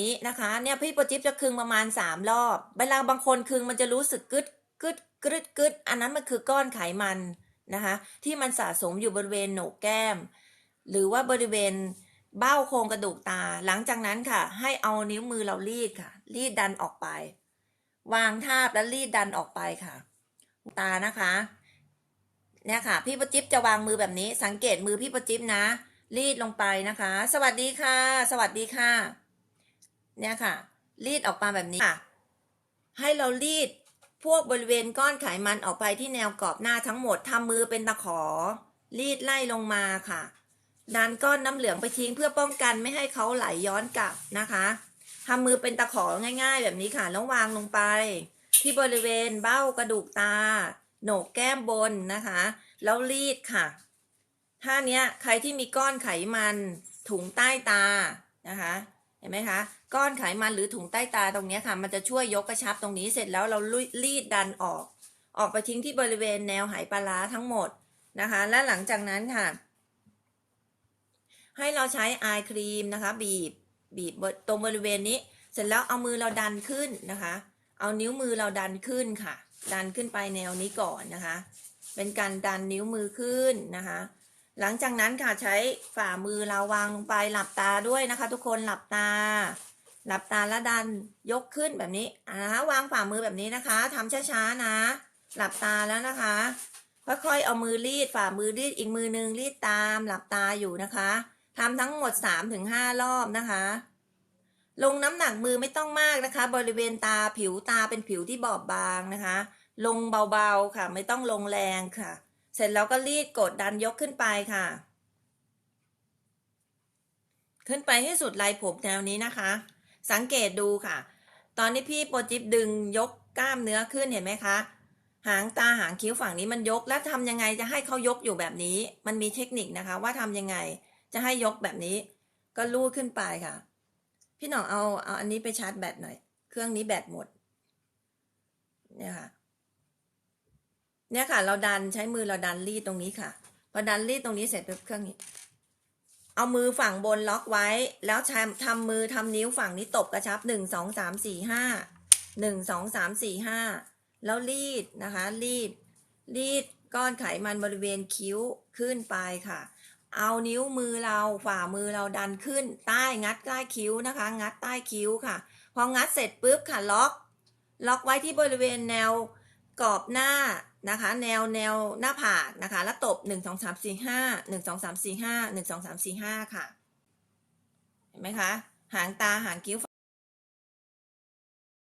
นี้นะคะ เนี่ยพี่ปรจิ๊บจะคึงประมาณสามรอบ เวลาบางคนคึงมันจะรู้สึกกึดกึดกึดกึดอันนั้นมันคือก้อนไขมันนะคะ ที่มันสะสมอยู่บริเวณโหนกแก้ม หรือว่าบริเวณเบ้าโครงกระดูกตา หลังจากนั้นค่ะ ให้เอานิ้วมือเรารีดค่ะ รีดดันออกไป วางทาบแล้วรีดดันออกไปค่ะ ตานะคะ เนี่ยค่ะ พี่ประจิ๊บจะวางมือแบบนี้ สังเกตมือพี่ประจิ๊บนะ รีดลงไปนะคะ สวัสดีค่ะ สวัสดีค่ะ เนี่ยค่ะ รีดออกมาแบบนี้ค่ะ ให้เรารีดพวกบริเวณก้อนไขมันออกไปที่แนวกรอบหน้าทั้งหมดทำมือเป็นตะขอ รีดไล่ลงมาค่ะดันก้อนน้ำเหลืองไปทิ้งเพื่อป้องกันไม่ให้เขาไหลย้อนกลับนะคะทำมือเป็นตะของ่าย ๆ แบบนี้ค่ะ แล้ววางลงไป ที่บริเวณเบ้ากระดูกตา โหนกแก้มบนนะคะ แล้วรีดค่ะท่าเนี้ยใครที่มีก้อนไขมันถุงใต้ตานะคะ เห็นไหมคะก้อนไขมันหรือถุงใต้ตาตรงนี้ค่ะ มันจะช่วยยกกระชับตรงนี้เสร็จแล้วเรารีดดันออก ออกไปทิ้งที่บริเวณแนวไหปลาร้าทั้งหมดนะคะ และหลังจากนั้นค่ะ ให้เราใช้ไอายครีมนะคะ บีบบีบตรงบริเวณนี้ เสร็จแล้วเอามือเราดันขึ้นนะคะ เอานิ้วมือเราดันขึ้นค่ะ ดันขึ้นไปแนวนี้ก่อนนะคะ เป็นการดันนิ้วมือขึ้นนะคะ หลังจากนั้นค่ะใช้ฝ่ามือเราวางลงไปหลับตาด้วยนะคะ ทุกคนหลับตา หลับตาแล้วดันยกขึ้นแบบนี้อ่านะคะวางฝ่ามือแบบนี้นะคะทำช้าๆนะ หลับตาแล้วนะคะค่อยๆเอามือรีดฝ่ามือรีดอีกมือนึงรีดตามหลับตาอยู่นะคะทำทั้งหมด3าถึงห้ารอบนะคะ ลงน้ำหนักมือไม่ต้องมากนะคะ บริเวณตาผิวตาเป็นผิวที่บอบบางนะคะ ลงเบาๆค่ะ ไม่ต้องลงแรงค่ะ เสร็จแล้วก็รีดกดดันยกขึ้นไปค่ะ ขึ้นไปให้สุดลายผมแนวนี้นะคะ สังเกตดูค่ะ ตอนนี้พี่โปรจิบดึงยกกล้ามเนื้อขึ้นเห็นไหมคะ หางตาหางคิ้วฝั่งนี้มันยกแล้วทำยังไงจะให้เขายกอยู่แบบนี้ มันมีเทคนิคนะคะ ว่าทำยังไงจะให้ยกแบบนี้ ก็ลูดขึ้นไปค่ะ พี่หน่องเอาเอาอันนี้ไปชาร์จแบตหน่อย เครื่องนี้แบตหมดเนี่ยค่ะ เนี่ยค่ะ เราดันใช้มือเราดันรีดตรงนี้ค่ะ พอดันรีดตรงนี้เสร็จปุ๊บเครื่องนี้ เอามือฝั่งบนล็อกไว้ แล้วใช้ทำมือทำนิ้วฝั่งนี้ตบกระชับหนึ่งสองสามสี่ห้าหนึ่งสองสามสี่ห้าแล้วรีดนะคะ รีด รีดก้อนไขมันบริเวณคิ้วขึ้นไปค่ะ เอานิ้วมือเราฝ่ามือเราดันขึ้น ใต้งัดใต้คิ้วนะคะ งัดใต้คิ้วค่ะ พองัดเสร็จปุ๊บค่ะล็อก ล็อกไว้ที่บริเวณแนวกรอบหน้า นะคะ แนวแนวหน้าผากนะคะ แล้วตบหนึ่งสองสามสี่ห้าหนึ่งสองสามสี่ห้าหนึ่งสองสามสี่ห้าค่ะ เห็นไหมคะ หางตาหางคิ้ว